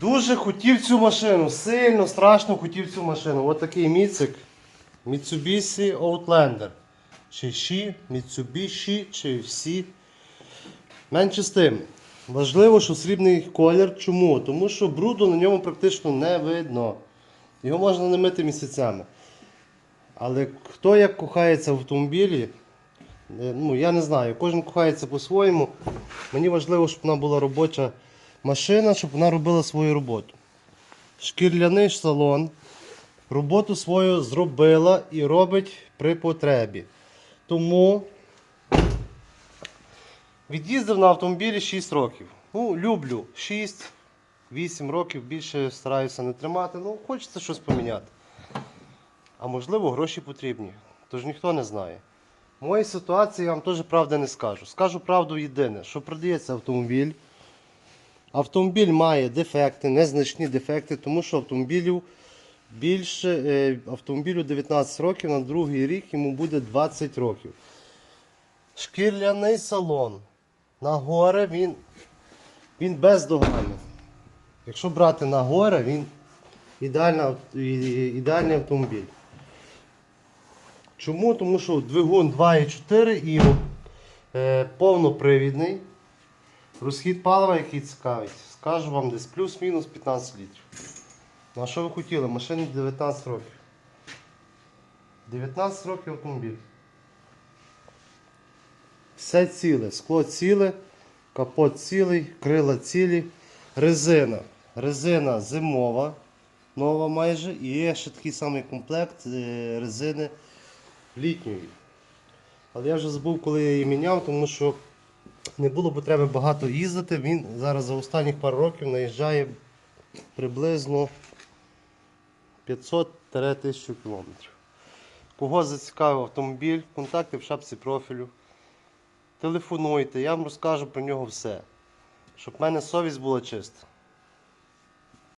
Дуже хотів цю машину, сильно, страшно хотів цю машину. Ось такий міцик. Mitsubishi Outlander. Чи Ші, Mitsubishi, чи всі. Менше з тим. Важливо, що срібний колір. Чому? Тому що бруду на ньому практично не видно. Його можна не мити місяцями. Але хто як кохається в автомобілі, е, ну я не знаю, кожен кохається по-своєму. Мені важливо, щоб вона була робоча машина, щоб вона робила свою роботу. Шкірляний салон роботу свою зробила і робить при потребі. Тому від'їздив на автомобілі 6 років. Ну, люблю 6-8 років, більше стараюся не тримати. Ну, хочеться щось поміняти. А можливо, гроші потрібні. Тож ніхто не знає. В моїй ситуації я вам теж правди не скажу. Скажу правду єдине, що продається автомобіль. Автомобіль має дефекти, незначні дефекти, тому що автомобілю більше е, автомобілю 19 років, на другий рік йому буде 20 років. Шкірляний салон. На горе він, він бездоганний. Якщо брати на горе, він ідеальний автомобіль. Чому? Тому що двигун 2,4 і е, повнопривідний. Розхід палива, який цікавить, скажу вам десь плюс-мінус 15 літрів. Ну а що ви хотіли? Машині 19 років. 19 років автомобіль. Все ціле, скло ціле, капот цілий, крила цілі, резина. Резина зимова, нова майже, і є ще такий самий комплект е, резини літньої. Але я вже забув, коли я її міняв, тому що не було потреби багато їздити. Він зараз за останніх пару років наїжджає приблизно 500-1000 кілометрів. Кого зацікавив автомобіль, контакти в шапці профілю. Телефонуйте, я вам розкажу про нього все. Щоб в мене совість була чиста.